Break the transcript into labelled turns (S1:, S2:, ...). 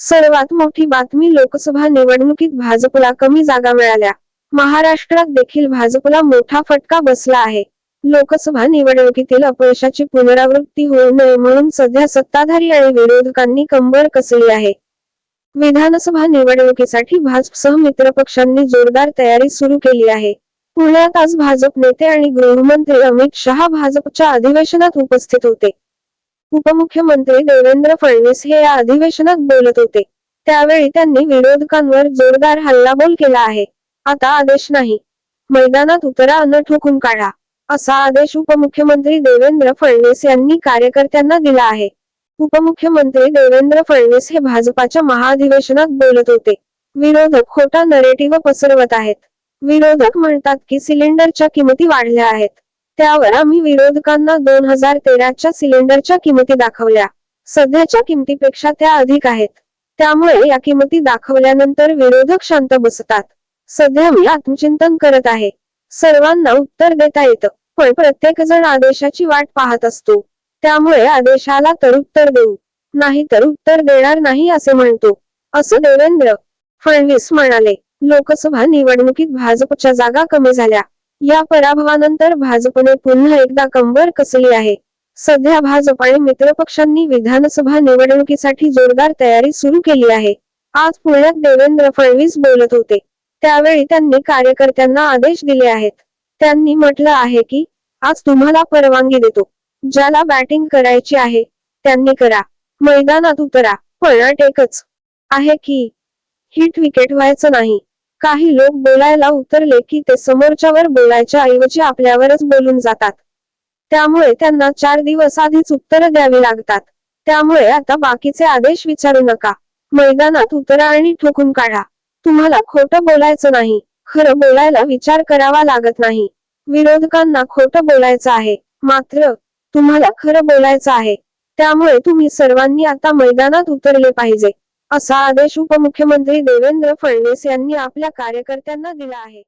S1: सर्वात मोठी बातमी लोकसभा निवडणुकीत भाजपला कमी जागा मिळाल्या. महाराष्ट्रात देखील भाजपला मोठा फटका बसला आहे. लोकसभा निवडणुकीतील अपयशाची पुनरावृत्ती होऊ नये म्हणून सध्या सत्ताधारी आणि विरोधकांनी कंबर कसली आहे. विधानसभा निवडणुकीसाठी भाजपसह मित्रपक्षांनी जोरदार तयारी सुरू केली आहे. पुण्यात आज भाजप नेते आणि गृहमंत्री अमित शहा भाजपच्या अधिवेशनात उपस्थित होते. उपमुख्यमंत्री देवेंद्र फडणवीस हे या अधिवेशनात बोलत होते. त्यावेळी त्यांनी विरोधकांवर जोरदार हल्लाबोल केला आहे. आता आदेश नाही. मैदानात उतरा अन्न ठोकून काढा असा आदेश उपमुख्यमंत्री देवेंद्र फडणवीस यांनी कार्यकर्त्यांना दिला आहे. उपमुख्यमंत्री देवेंद्र फडणवीस हे भाजपाच्या महाअधिवेशनात बोलत होते. विरोधक खोटा नरेटिव्ह पसरवत आहेत. विरोधक म्हणतात की सिलेंडरच्या किमती वाढल्या आहेत. त्यावर आम्ही विरोधकांना दोन हजार तेराच्या सिलेंडरच्या किमती दाखवल्या. सध्याच्या किमतीपेक्षा त्या अधिक आहेत. त्यामुळे या किमती दाखवल्यानंतर विरोधक शांत बसतात. सध्या मी आत्मचिंतन करत आहे. सर्वांना उत्तर देता येतं पण प्रत्येक जण आदेशाची वाट पाहत असतो. त्यामुळे आदेशाला तर उत्तर देऊ नाही तर उत्तर देणार नाही असे म्हणतो. असं देवेंद्र फडणवीस म्हणाले. लोकसभा निवडणुकीत भाजपच्या जागा कमी झाल्या. या पराभवानंतर भाजपने पुन्हा एकदा कंबर कसली आहे? सध्या भाजप आणि मित्रपक्षांनी विधानसभा निवडणुकीसाठी जोरदार तयारी सुरू केली आहे. आज पुण्यात देवेंद्र फडणवीस बोलत होते. त्यावेळी त्यांनी कार्यकर्त्यांना आदेश दिले आहेत. त्यांनी म्हटलं आहे की आज तुम्हाला परवानगी देतो. ज्याला बॅटिंग करायची आहे त्यांनी करा. मैदानात उतरा. पण एकच आहे की हिट विकेट व्हायचं नाही. काही लोक बोलायला उतरले की ते समोरच्यावर बोलायच्या ऐवजी आपल्यावरच बोलून जातात. त्यामुळे त्यांना चार दिवस आधीच उत्तर द्यावी लागतात. त्यामुळे आता बाकीचे आदेश विचारू नका. मैदानात उतरा आणि ठोकून काढा. तुम्हाला खोटं बोलायचं नाही. खरं बोलायला विचार करावा लागत नाही. विरोधकांना खोटं बोलायचं आहे. मात्र तुम्हाला खरं बोलायचं आहे. त्यामुळे तुम्ही सर्वांनी आता मैदानात उतरले पाहिजे. असा आदेश उपमुख्यमंत्री देवेंद्र फडणवीस यांनी आपल्या कार्यकर्त्यांना दिला आहे.